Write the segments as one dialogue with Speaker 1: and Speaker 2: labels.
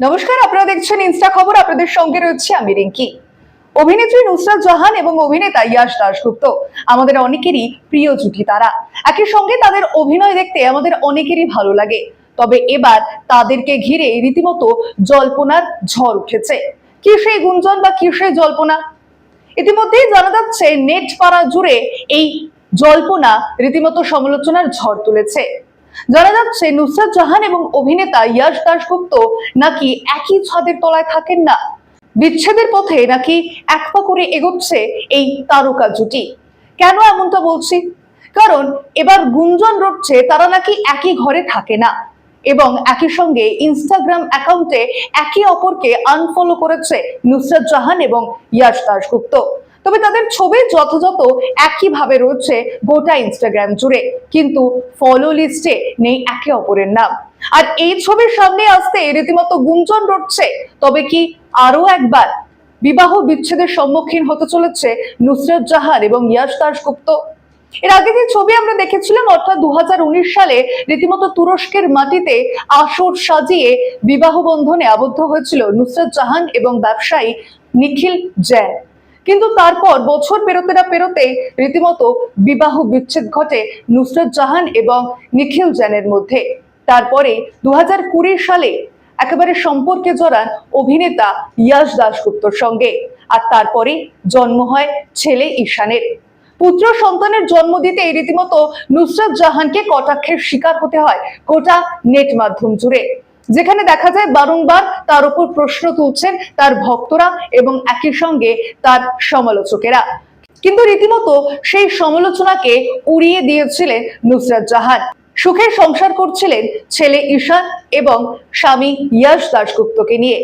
Speaker 1: নমস্কার, আপনারা দেখছেন ইনস্টা খবর, আপনাদের সঙ্গে রয়েছে আমি রিঙ্কি। অভিনেত্রী নুসরাত জাহান এবং অভিনেতা ইয়াশ দাশগুপ্ত, আমাদের অনেকেরই প্রিয় জুটি তারা। একই সঙ্গে তাদের অভিনয় দেখতে আমাদের অনেকেরই ভালো লাগে। তবে এবার তাদেরকে ঘিরে রীতিমতো জল্পনার ঝড় উঠেছে। কি সেই গুঞ্জন বা কি সেই জল্পনা? ইতিমধ্যেই জানা যাচ্ছে নেট পাড়া জুড়ে এই জল্পনা রীতিমতো সমালোচনার ঝড় তুলেছে। জানা যাচ্ছে নুসরাত জাহান এবং অভিনেতা ইয়াশ দাশগুপ্ত নাকি একই ছাদের তলায় থাকেন না। বিচ্ছেদের পথে নাকি এক পা করে এগোচ্ছে এই তারকা জুটি কেন এমনটা বলছি? কারণ এবার গুঞ্জন রটছে তারা নাকি একই ঘরে থাকে না। এবং একই সঙ্গে ইনস্টাগ্রাম অ্যাকাউন্টে একে অপরকে আনফলো করেছে নুসরাত জাহান এবং ইয়াশ দাশগুপ্ত। তবে তাদের ছবি যথাযথ একইভাবে রয়েছে গোটা ইনস্টাগ্রাম জুড়ে। কিন্তু ফলো লিস্টে নেই একে অপরের নাম। আর এই ছবির সামনে আসতে রীতিমতো গুঞ্জন রটছে। তবে কি আরও একবার বিবাহ বিচ্ছেদের সম্মুখীন হতে চলেছে নুসরাত জাহান এবং ইয়াশ দাশগুপ্ত? এর আগে যে ছবি আমরা দেখেছিলাম, অর্থাৎ দু হাজার উনিশ সালে রীতিমতো তুরস্কের মাটিতে আসর সাজিয়ে বিবাহ বন্ধনে আবদ্ধ হয়েছিল নুসরাত জাহান এবং ব্যবসায়ী নিখিল জৈন। কিন্তু তারপর বছর পেরোতে না পেরোতে রীতিমতো বিবাহ বিচ্ছেদ ঘটে নুসরাত জাহান এবং নিখিল জৈনের মধ্যে। তারপরে দু সালে একেবারে সম্পর্কে জড়ান অভিনেতা ইয়াশ দাশগুপ্তর সঙ্গে। আর তারপরে জন্ম হয় ছেলে ঈশানের। পুত্র সন্তানের জন্ম দিতে রীতিমতো নুসরাত জাহানকে কটাক্ষের শিকার হতে হয় গোটা নেট মাধ্যম জুড়ে। যেখানে দেখা যায় বারংবার তার উপর প্রশ্ন তুলছেন তার ভক্তরা এবং একই সঙ্গে তার সমালোচকেরা। কিন্তু রীতিমতো সেই সমালোচনাকে উড়িয়ে দিয়েছিলেন নুসরাত জাহান। সুখে সংসার করছিলেন ছেলে ঈশান এবং স্বামী ইয়াশ দাশগুপ্তকে নিয়ে।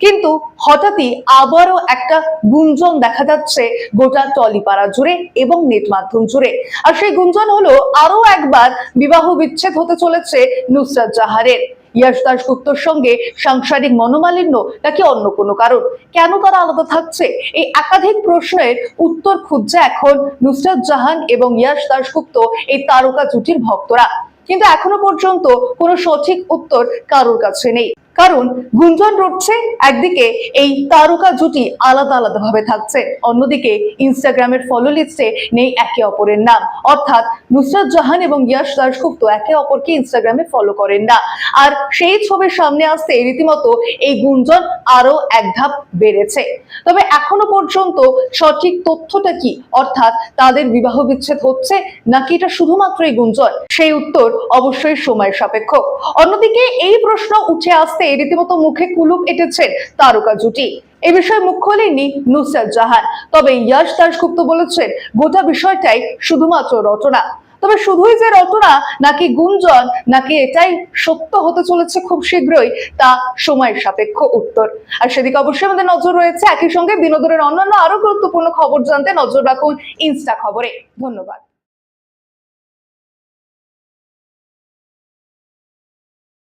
Speaker 1: কিন্তু হঠাৎই আবারও একটা গুঞ্জন দেখা যাচ্ছে গোটা টলিপাড়া জুড়ে এবং নেট মাধ্যম জুড়ে। আর সেই গুঞ্জন হলো আরও একবার বিবাহ বিচ্ছেদ হতে চলেছে নুসরাত জাহারের ইয়াশ দাশগুপ্তর সঙ্গে সাংসারিক মনোমালিন্য নাকি অন্য কোনো কারণ? কেন তারা আলাদা থাকছে? এই একাধিক প্রশ্নের উত্তর খুঁজছে এখন নুসরাত জাহান এবং ইয়াশ দাশগুপ্ত এই তারকা জুটির ভক্তরা। কিন্তু এখনও পর্যন্ত কোনো সঠিক উত্তর কারোর কাছে নেই। কারণ গুঞ্জন রটছে, একদিকে এই তারকা জুটি আলাদা আলাদা ভাবে থাকছে, অন্যদিকে ইনস্টাগ্রামের ফলো লিস্টে নেই একে অপরের নাম। অর্থাৎ নুসরাত জাহান এবং ইয়াশ দাশগুপ্ত একে অপরকে ইনস্টাগ্রামে ফলো করেন না। আর সেই ছবির সামনে আসতে রীতিমতো এই গুঞ্জন আরও এক ধাপ বেড়েছে। তবে এখনও পর্যন্ত সঠিক তথ্যটা কি? অর্থাৎ তাদের বিবাহ বিচ্ছেদ হচ্ছে নাকি এটা শুধুমাত্রই গুঞ্জন? সেই উত্তর অবশ্যই সময় সাপেক্ষ। অন্যদিকে এই প্রশ্ন উঠে আসতে রীতিমতো মুখে কুলুপ এঁটেছেন তারকা জুটি। এ বিষয়ে মুখ খোলেননি নুসরাত জাহান। তবে ইয়াশ দাশগুপ্ত বলেছেন, গোটা বিষয়টাই শুধুমাত্র রচনা তবে শুধুই যে রচনা নাকি গুঞ্জন, নাকি এটাই সত্য হতে চলেছে খুব শীঘ্রই, তা সময়ের সাপেক্ষ উত্তর। আর সেদিকে অবশ্যই আমাদের নজর রয়েছে। একই সঙ্গে বিনোদনের অন্যান্য আরও গুরুত্বপূর্ণ খবর জানতে নজর রাখুন ইনস্টা খবরে। ধন্যবাদ।